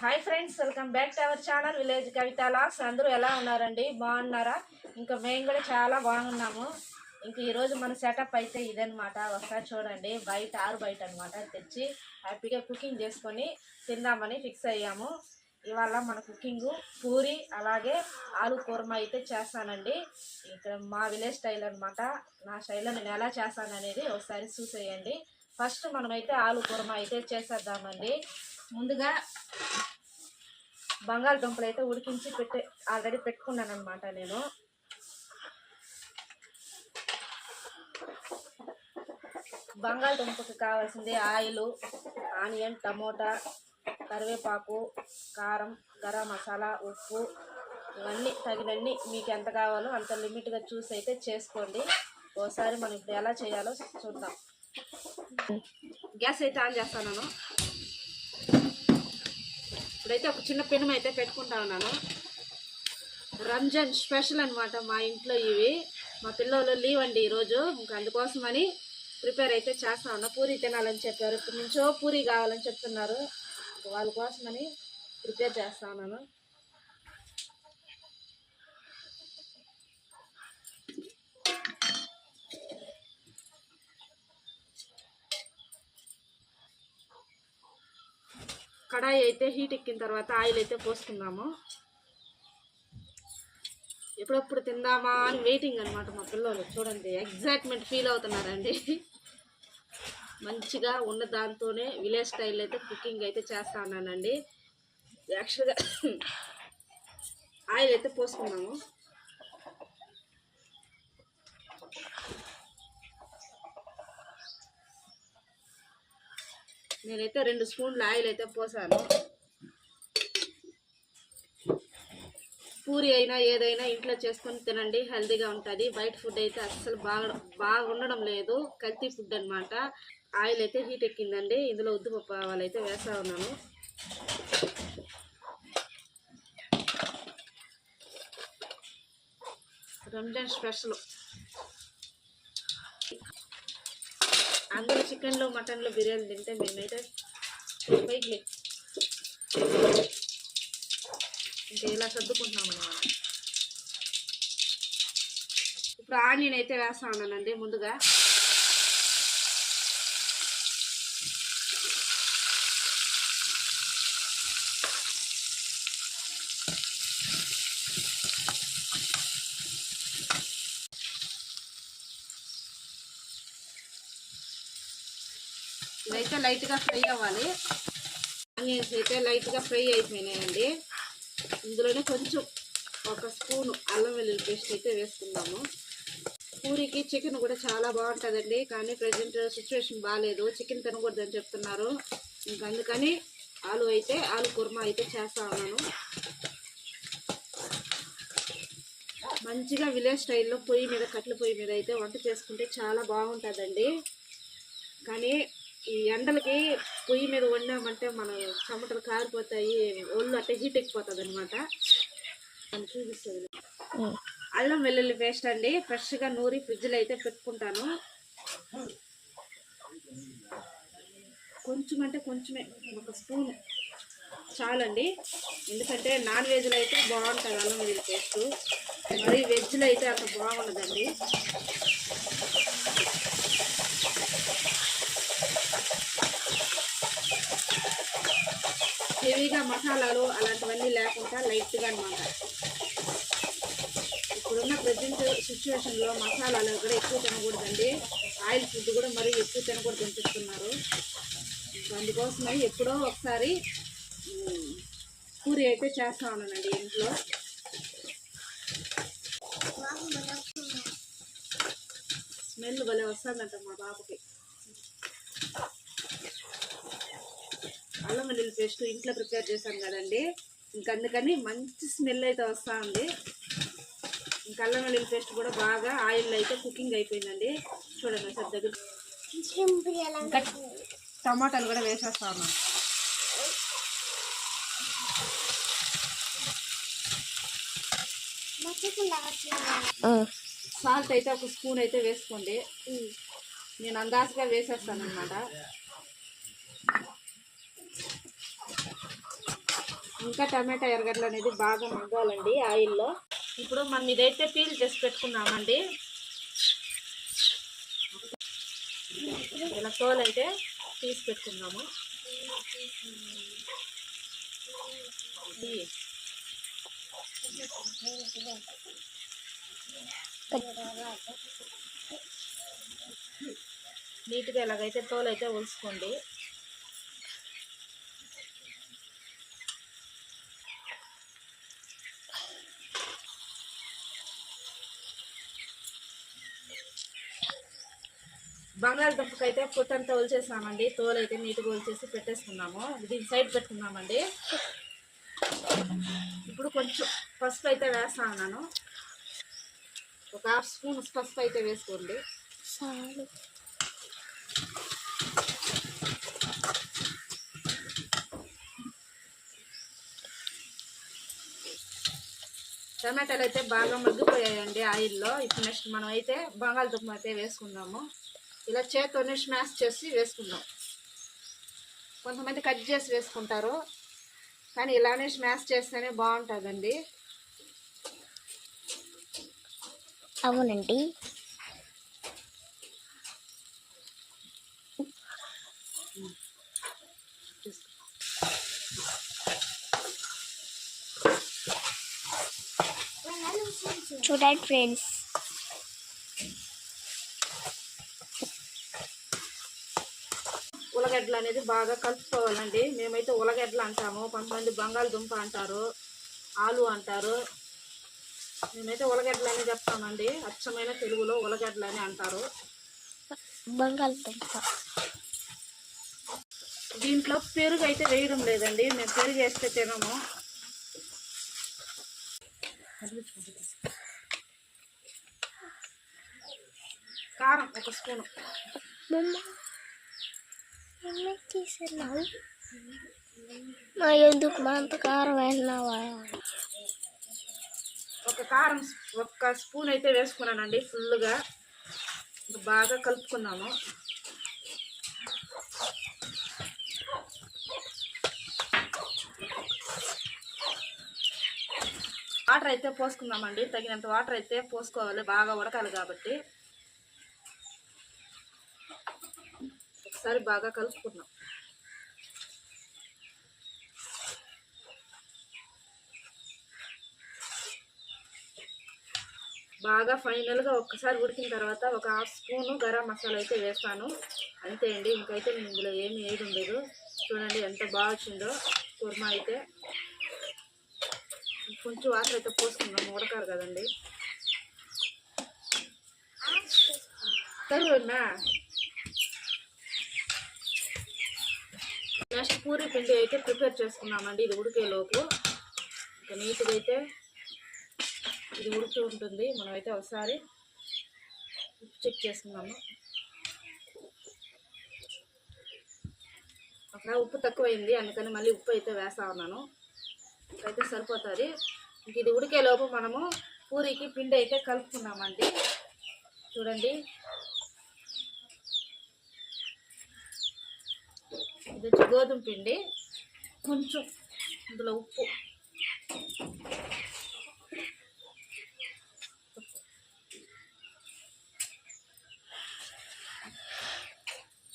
Hi friends welcome back to our channel village Kavitha vlogs అందరూ ఎలా ఉన్నారండి? బాగున్నారా? ఇంకా మేము కూడా చాలా బాగున్నాము. ఇంక ఈరోజు మన సెటప్ అయితే ఇదనమాట ఒకసారి చూడండి. బయట ఆరు బయట అనమాట తెచ్చి హ్యాపీగా కుకింగ్ చేసుకొని తిందామని ఫిక్స్ అయ్యాము. ఇవాళ మన కుకింగ్ పూరి అలాగే ఆలు కూర్మ అయితే చేస్తానండి. ఇక్కడ మా విలేజ్ స్టైల్ అనమాట నా స్టైల్లో నేను ఎలా చేస్తాననేది ఒకసారి చూసేయండి. ఫస్ట్ మనమైతే ఆలు కూర్మ అయితే చేసేద్దామండి. ముందుగా బంగాళదుంపలు అయితే ఉడికించి పెట్టి ఆల్రెడీ పెట్టుకున్నాను అనమాట నేను. బంగాళదుంపకి కావాల్సింది ఆయిల్ ఆనియన్ టమోటా కరివేపాకు కారం గరం మసాలా ఉప్పు ఇవన్నీ తగినన్ని మీకు ఎంత కావాలో అంత లిమిట్గా చూసి అయితే చేసుకోండి. ఓసారి మనం ఇప్పుడు ఎలా చేయాలో చూద్దాం. గ్యాస్ అయితే ఆన్ చేస్తాను ఇప్పుడైతే ఒక చిన్న పెనం అయితే పెట్టుకుంటా ఉన్నాను. రంజాన్ స్పెషల్ అనమాట మా ఇంట్లో ఇవి. మా పిల్లలు లీవ్ అండి ఈరోజు. ఇంకా అందుకోసమని ప్రిపేర్ అయితే చేస్తా ఉన్నా. పూరి తినాలని చెప్పారు. ఇప్పటి నుంచో పూరి కావాలని చెప్తున్నారు. వాళ్ళ కోసమని ప్రిపేర్ చేస్తా ఉన్నాను. కడాయి అయితే హీట్ ఎక్కిన తర్వాత ఆయిల్ అయితే పోసుకుందాము. ఎప్పుడప్పుడు తిందామా అని వెయిటింగ్ అనమాట మా పిల్లలు. చూడండి ఎగ్జైట్మెంట్ ఫీల్ అవుతున్నారండి. మంచిగా ఉన్న దాంతోనే విలేజ్ స్టైల్ అయితే కుకింగ్ అయితే చేస్తా ఉన్నానండి. యాక్చువల్గా ఆయిల్ అయితే పోసుకున్నాము నేనైతే రెండు స్పూన్లు ఆయిల్ అయితే పోసాను. పూరి అయినా ఏదైనా ఇంట్లో చేసుకొని తినండి హెల్తీగా ఉంటుంది. బయట ఫుడ్ అయితే అస్సలు బాగా బాగా ఉండడం లేదు. కల్తీ ఫుడ్ అన్నమాట. ఆయిల్ అయితే హీట్ ఎక్కిందండి. ఇందులో ఉద్దుపప్పు ఆవాలు అయితే వేస్తా ఉన్నాను. రంజాన్ స్పెషల్. అందులో చికెన్లో మటన్లో బిర్యానీ తింటే మేమైతే పైకి ఇంకా ఇలా సర్దుకుంటున్నాం అనమాట ఇప్పుడు ఆనియన్ అయితే వేస్తా ఉన్నానండి ముందుగా. లైట్గా ఫ్రై అవ్వాలి. ఆనియన్స్ అయితే లైట్గా ఫ్రై అయిపోయినాయండి. ఇందులోనే కొంచెం ఒక స్పూన్ అల్లం వెల్లుల్లి పేస్ట్ అయితే వేసుకుందాము. పూరికి చికెన్ కూడా చాలా బాగుంటుందండి. కానీ ప్రజెంట్ సిచ్యువేషన్ బాగాలేదు చికెన్ తినకూడదని చెప్తున్నారు. ఇంకా అందుకని ఆలు అయితే ఆలు కుర్మా అయితే చేస్తా ఉన్నాను. మంచిగా విలేజ్ స్టైల్లో పొయ్యి మీద కట్టెల పొయ్యి మీద అయితే వంట చేసుకుంటే చాలా బాగుంటుందండి. కానీ ఈ ఎండలకి పొయ్యి మీద వండామంటే మన చెమటలు కారిపోతాయి ఒళ్ళు అట్టే హీట్ ఎక్కిపోతుంది అనమాట అని చూపిస్తుంది అల్లం వెల్లుల్లి పేస్ట్ అండి ఫ్రెష్గా నూరి ఫ్రిడ్జ్లో అయితే పెట్టుకుంటాను. కొంచెం అంటే కొంచెమే ఒక స్పూన్. చాలండి. ఎందుకంటే నాన్ వెజ్లో అయితే బాగుంటుంది అల్లం వెల్లుల్లి పేస్ట్. మరి వెజ్లో అయితే అంత బాగుండదండి. హెవీగా మసాలాలు అలాంటివన్నీ లేకుండా లైట్గా అనమాట ఇప్పుడున్న ప్రజెంట్ సిచ్యువేషన్లో మసాలాలు కూడా ఎక్కువ తినకూడదండి. ఆయిల్ ఫుడ్ కూడా మరీ ఎక్కువ తినకూడదు అనిపిస్తున్నారు. అందుకోసమే ఎప్పుడో ఒకసారి పూరి అయితే చేస్తా ఉన్నానండి ఇంట్లో. స్మెల్ భలే వస్తుందంట మా బాబుకి. అల్లం వెల్లుల్లి పేస్ట్ ఇంట్లో ప్రిపేర్ చేశాను కదండి. ఇంక అందుకని మంచి స్మెల్ అయితే వస్తూ ఉంది ఇంక అల్లం వెల్లుల్లి పేస్ట్ కూడా బాగా ఆయిల్ అయితే కుకింగ్ అయిపోయిందండి. చూడండి సార్ దగ్గర. ఇంకా టమాటాలు కూడా వేసేస్తా ఉన్నాను సాల్ట్ అయితే ఒక స్పూన్ అయితే వేసుకోండి. నేను అందాజుగా వేసేస్తాను అనమాట ఇంకా టమాటా ఎరగడ్లు అనేది బాగా మగ్గాలండి ఆయిల్లో. ఇప్పుడు మనం ఇదైతే పీల్ చేసి పెట్టుకున్నామండి. ఇలా తోలు అయితే తీసి పెట్టుకున్నాము. నీట్గా ఎలాగైతే తోలు అయితే ఒలుసుకోండి బంగాళదుంపకి అయితే పుట్టంతా ఒలిచేసామండి తోలు అయితే నీట్గా ఒలిచేసి పెట్టేసుకున్నాము. దీని సైడ్ పెట్టుకున్నామండి ఇప్పుడు కొంచెం పసుపు అయితే వేస్తా ఉన్నాను. ఒక హాఫ్ స్పూన్ పసుపు అయితే వేసుకోండి. టమాటాలు అయితే బాగా మగ్గిపోయాయండి ఆయిల్లో. ఇప్పుడు నెక్స్ట్ మనం అయితే బంగాళదుంప అయితే వేసుకుందాము. ఇలా చేత్తోనే స్మాష్ చేసి వేసుకుందాం. కొంతమంది కట్ చేసి వేసుకుంటారు. కానీ ఇలానే స్మాష్ చేస్తేనే బాగుంటుందండి. అవునండి. చూడండి ఫ్రెండ్స్. ఉలగడ్డలు అనేది బాగా కలుపుకోవాలండి. మేమైతే ఉలగడ్డలు అంటాము కొంతమంది బంగాళదుంప అంటారు ఆలు అంటారు. మేమైతే ఉలగడ్డలు అని చెప్తామండి. అచ్చమైన తెలుగులో ఉలగడ్డలు అని అంటారు. బంగాళదుంప. దీంట్లో పెరుగు అయితే వేయడం లేదండి. మేము పెరుగు వేస్తే తినము. కారం ఒక స్పూను. మమ్మ ఎందుకు మా ఎందుకు మా అంత కారం వేసినావా ఒక కారం ఒక్క స్పూన్ అయితే వేసుకున్నానండి ఫుల్గా బాగా కలుపుకున్నాము వాటర్ అయితే పోసుకుందామండి తగినంత వాటర్ అయితే పోసుకోవాలి బాగా ఉడకాలి కాబట్టి. ఒకసారి బాగా కలుపుకున్నాం బాగా ఫైనల్గా ఒక్కసారి ఉడికిన తర్వాత ఒక హాఫ్ స్పూను గరం మసాలా అయితే వేస్తాను. అంతే అండి ఇంకైతే నేను ఇందులో ఏమి వేయడం లేదు. చూడండి ఎంత బాగా వచ్చిందో కుర్మా అయితే. కొంచెం వాటర్ అయితే పోసుకుందాం ఉడకారు కదండి. తరువునా నెక్స్ట్ పూరి పిండి అయితే ప్రిపేర్ చేసుకున్నామండి. ఇది ఉడికేలోపు. ఇంకా నీట్గా అయితే ఇది ఉడుకుతూ ఉంటుంది. మనమైతే ఒకసారి చెక్ చేసుకున్నాము అక్కడ ఉప్పు తక్కువైంది. అందుకని మళ్ళీ ఉప్పు అయితే వేస్తా ఉన్నాను. ఇంకైతే సరిపోతుంది. ఇంక ఇది ఉడికేలోపు మనము పూరికి పిండి అయితే కలుపుకున్నామండి చూడండి. వచ్చి గోధుమ పిండి కొంచెం ఇందులో ఉప్పు.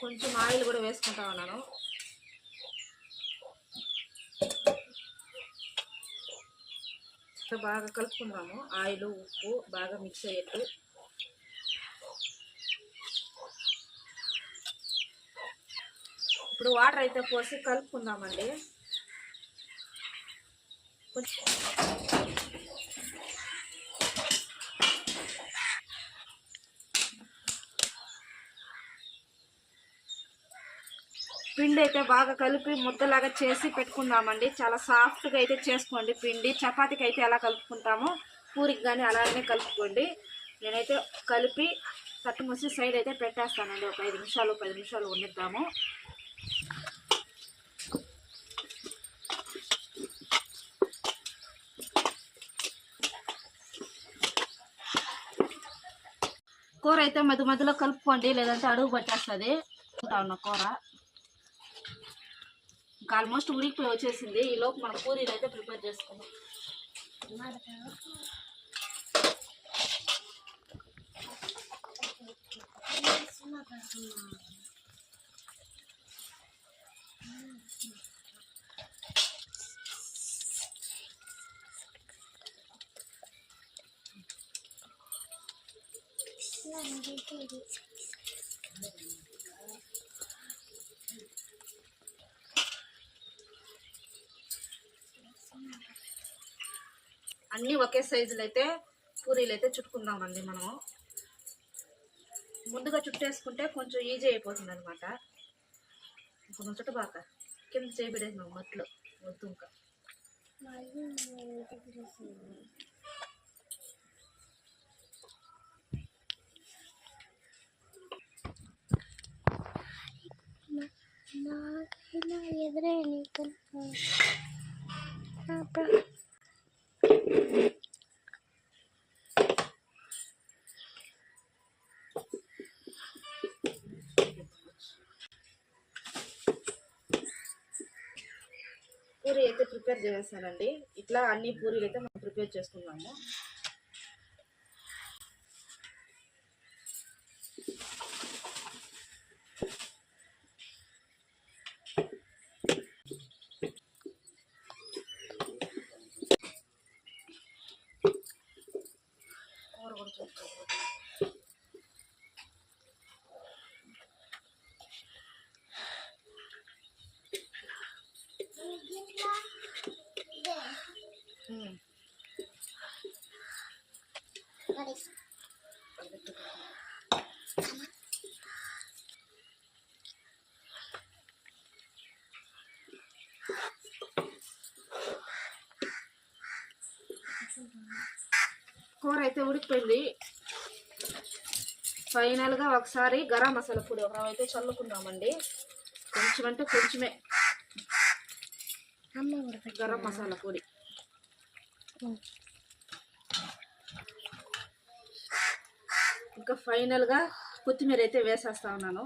కొంచెం ఆయిల్ కూడా వేసుకుంటా ఉన్నాను. బాగా కలుపుకున్నాము ఆయిల్ ఉప్పు బాగా మిక్స్ అయ్యేట్టు. ఇప్పుడు వాటర్ అయితే పోసి కలుపుకుందామండి. పిండి అయితే బాగా కలిపి ముద్దలాగా చేసి పెట్టుకుందామండి. చాలా సాఫ్ట్గా అయితే చేసుకోండి పిండి. చపాతీకి అయితే ఎలా కలుపుకుంటామో పూరికి కానీ అలానే కలుపుకోండి. నేనైతే కలిపి తట్టు మూసి సైడ్ అయితే పెట్టేస్తానండి. ఒక ఐదు నిమిషాలు పది నిమిషాలు ఉండిద్దాము కూర అయితే మధ్య మధ్యలో కలుపుకోండి లేదంటే అడుగు పట్టేస్తుంది. ఉంటా ఉన్న కూర. ఇంకా ఆల్మోస్ట్ ఉడికిపోయి వచ్చేసింది. ఈ లోపు మనం పూరీలు అయితే ప్రిపేర్ చేసుకుందాం. అన్నీ ఒకే సైజులో అయితే పూరీలు అయితే చుట్టుకుందామండి మనము. ముందుగా చుట్టేసుకుంటే కొంచెం ఈజీ అయిపోతుంది అనమాట ఇప్పుడు చుట్టబాక కింద చేపిడేసినాం మట్లో వద్దు ఇంకా. ఇలా ఎదురే నీకు. పూరి అయితే ప్రిపేర్ చేసేసానండి. ఇట్లా అన్ని పూరీలు అయితే మనం ప్రిపేర్ చేసుకున్నాము కూర కూడా చూసుకోవాలి. ఉమ్. కూర అయితే ఉడికిపోయింది. ఫైనల్గా ఒకసారి గరం మసాలా పొడి ఒక అయితే చల్లుకుందామండి. కొంచెం అంటే కొంచెమే. గరం మసాలా పొడి. ఇంకా ఫైనల్గా కొత్తిమీర అయితే వేసేస్తా ఉన్నాను.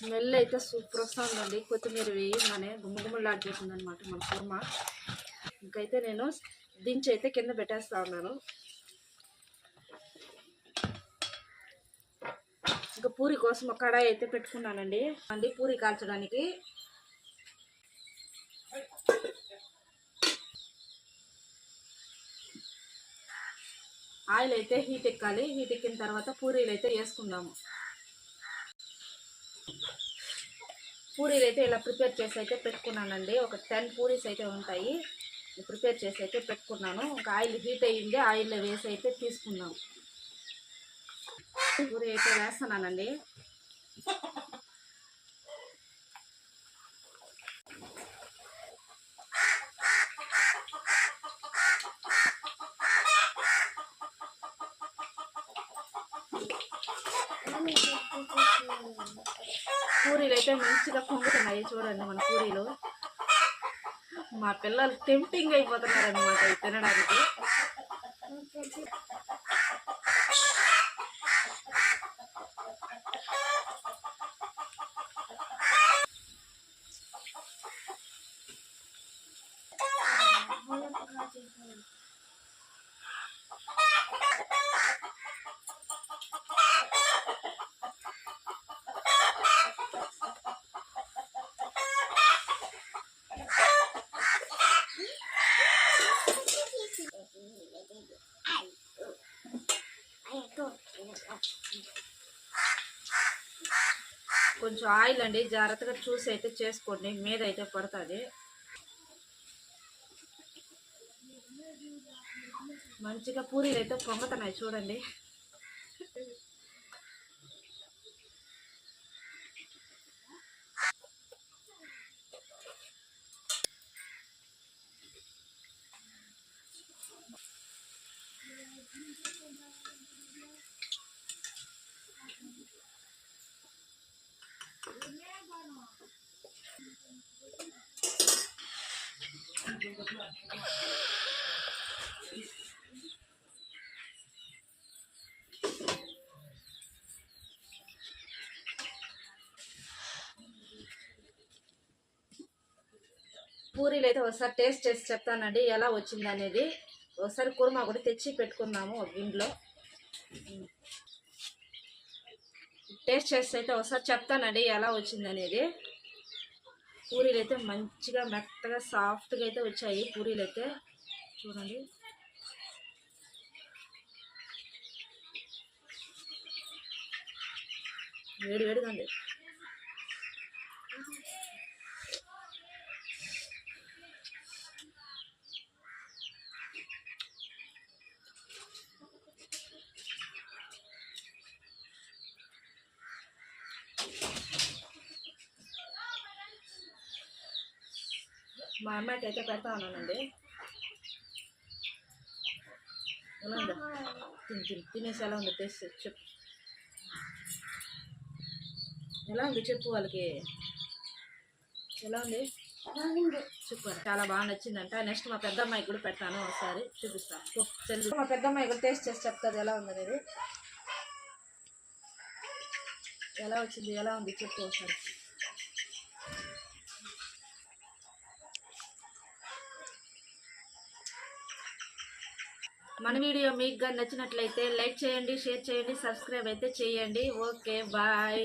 స్మెల్ అయితే సూపర్ వస్తుందండి కొత్తిమీర వేయగానే గుమ్మగుమ్మలాడిపోతుంది అనమాట మన కుర్మ. ఇంకైతే నేను దించి అయితే కింద పెట్టేస్తా ఉన్నాను. ఇంకా పూరి కోసం ఒక కడాయి అయితే పెట్టుకున్నానండి. అండి పూరి కాల్చడానికి. ఆయిల్ అయితే హీట్ ఎక్కాలి. హీట్ ఎక్కిన తర్వాత పూరీలు అయితే వేసుకుందాము. పూరీలు అయితే ఇలా ప్రిపేర్ చేసి అయితే పెట్టుకున్నానండి. ఒక టెన్ పూరీస్ అయితే ఉంటాయి. ప్రిపేర్ చేసి అయితే పెట్టుకున్నాను. ఇంకా ఆయిల్ హీట్ అయ్యింది. ఆయిల్లో వేసి అయితే తీసుకున్నాం పూరి అయితే వేస్తున్నానండి. పూరీలు అయితే మంచిగా పొంగుతున్నాయి చూడండి మన పూరీలు. మా పిల్లలు టెంప్టింగ్ అయిపోతున్నారు అనమాట తినడానికి. కొంచెం ఆయిల్ అండి జాగ్రత్తగా చూసి అయితే చేసుకోండి మీద అయితే పడుతుంది. మంచిగా పూరీలు అయితే పొంగుతున్నాయి చూడండి. పూరీలు అయితే ఒకసారి టేస్ట్ చేసి చెప్తానండి ఎలా వచ్చింది అనేది ఒకసారి కుర్మా కూడా తెచ్చి పెట్టుకున్నాము ఇంట్లో టేస్ట్ చేసి అయితే ఒకసారి చెప్తానండి ఎలా వచ్చింది అనేది పూరీలు అయితే మంచిగా మెత్తగా సాఫ్ట్గా అయితే వచ్చాయి పూరీలు అయితే చూడండి. వేడి వేడిగా ఉంది. అమ్మాయికి అయితే పెడతా ఉన్నానండి. ఎలా ఉందా తిని తిని. తినేసి ఎలా ఉంది? టేస్ట్ చెప్పు. ఎలా ఉంది చెప్పు వాళ్ళకి? ఎలా ఉంది? సూపర్. చాలా బాగా నచ్చిందంట. నెక్స్ట్ మా పెద్ద అమ్మాయికి కూడా పెడతాను ఒకసారి. చూపిస్తాను తెలుసు మా పెద్ద అమ్మాయి కూడా టేస్ట్ చేసి చెప్తుంది ఎలా ఉంది అనేది. ఎలా వచ్చింది? ఎలా ఉంది? చెప్పు ఒకసారి. మన వీడియో మీకు కానీ నచ్చినట్లయితే లైక్ చేయండి షేర్ చేయండి సబ్స్క్రైబ్ అయితే చేయండి. Okay bye.